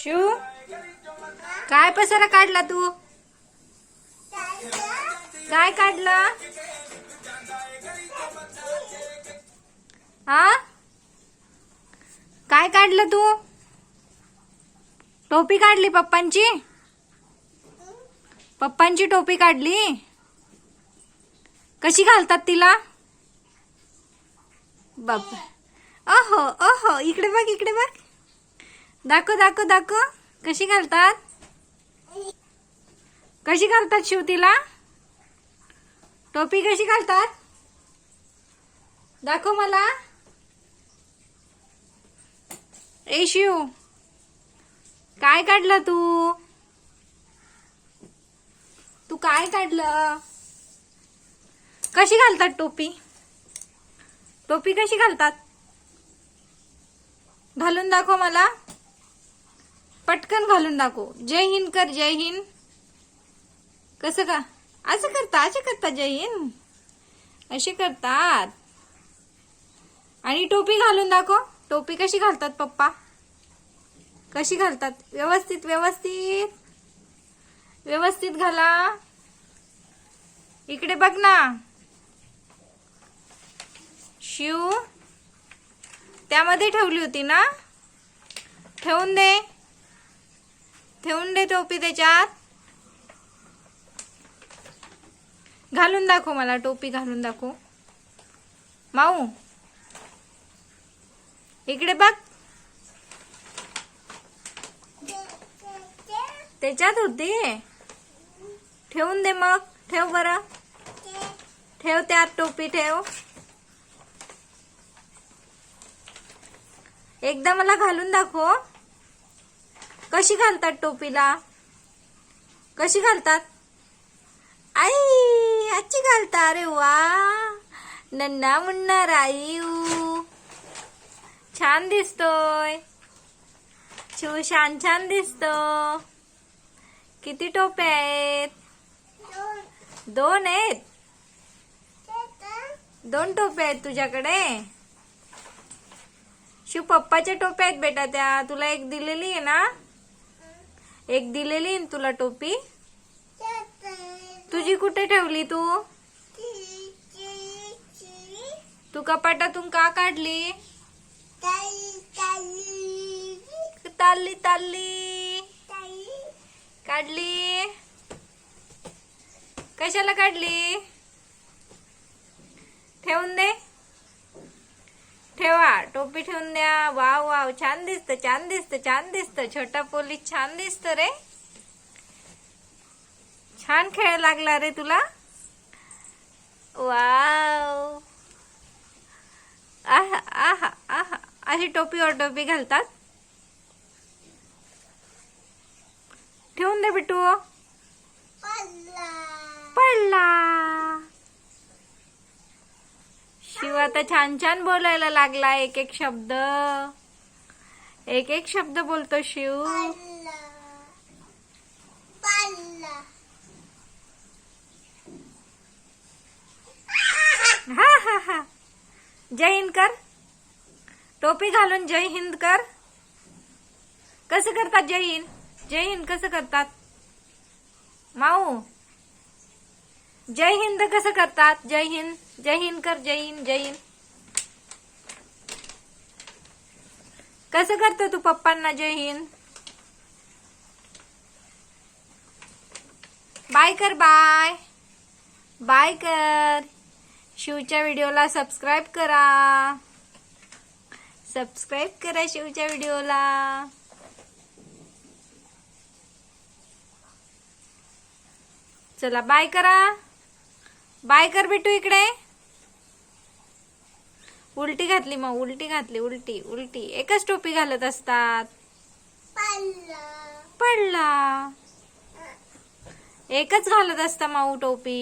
शिव काय पसारा काढला तू? काय काढला? हा काय काढलं तू? टोपी काढली पप्पांची? पप्पांची टोपी काढली? कशी घालतात तिला? बाप. अहो अहो इकडे बघ इकडे बघ. दाखव दाखव दाखव. कशी घालतात? कशी घालतात शिवतीला टोपी कशी घालतात? दाखव मला. ए शिव. काय काढलं तू? तू काय काढलं? कशी घालतात टोपी? टोपी कशी घालतात? घालून दाखव मला. पटकन घालून दाखव. जय हिंद कर जय हिंद. कसं का? असं करता असे करता जय हिंद. असे करतात. आणि टोपी घालून दाखव. टोपी कशी घालतात पप्पा? कशी घालतात? व्यवस्थित व्यवस्थित. व्यवस्थित घाला. इकडे बघ ना. शिव. त्यामध्ये ठेवली होती ना? ठेवून दे. ठेवून दे टोपी त्याच्यात. घालून दाखव मला टोपी, घालून दाखव. माऊ, इकडे बघ. त्याच्यात होती. ठेवून दे मग, ठेव बरं. ठेव त्यात टोपी, ठेव. एकदा मला घालून दाखव. कशी घालतात टोपीला? कशी घालतात? आई आजची घालता अरे वा. नन्ना मुन्ना रायू छान दिसतोय. शिव छान छान दिसतो. किती टोप्या आहेत? दोन आहेत. दोन टोप्या आहेत तुझ्याकडे? शिव पप्पाच्या टोप्या आहेत बेटा त्या. तुला एक दिलेली आहे ना? एक दिलेली ना तुला टोपी? तुझी कुठे ठेवली तू? तू कपाटातून का काढली? ताल्ली ताल्ली. काढली? कशाला काढली? ठेवून दे. ठेवा टोपी ठेवून द्या वाव वाव. छान दिसत छान दिसत छान दिसत. छोटा पोलीस छान दिसत रे. छान खेळ लागला रे तुला. वाव. आहा आहा आहा. अशी टोपीवर टोपी घालतात. ठेवून दे बिटू पडला शिव आता छान छान बोलायला लागला एक एक शब्द. एक एक शब्द बोलतो शिव. हा हा हा. जय हिंद कर. टोपी घालून जय हिंद कर. कसं करतात जय हिंद? जय हिंद कसं करतात? माऊ जय हिंद कसं करतात? जय हिंद जय हिंद कर जय हिंद जय हिंद. कसं करतो तू पप्पांना जय हिंद? बाय कर बाय. बाय कर. शिवच्या व्हिडिओला सबस्क्राईब करा. सबस्क्राईब करा शिवच्या व्हिडिओला. चला बाय करा. बाय कर बेटू इकडे. उलटी घातली मग उलटी घातली उलटी उलटी. एकच टोपी घालत असतात. पडला. एकच घालत असता माऊ टोपी.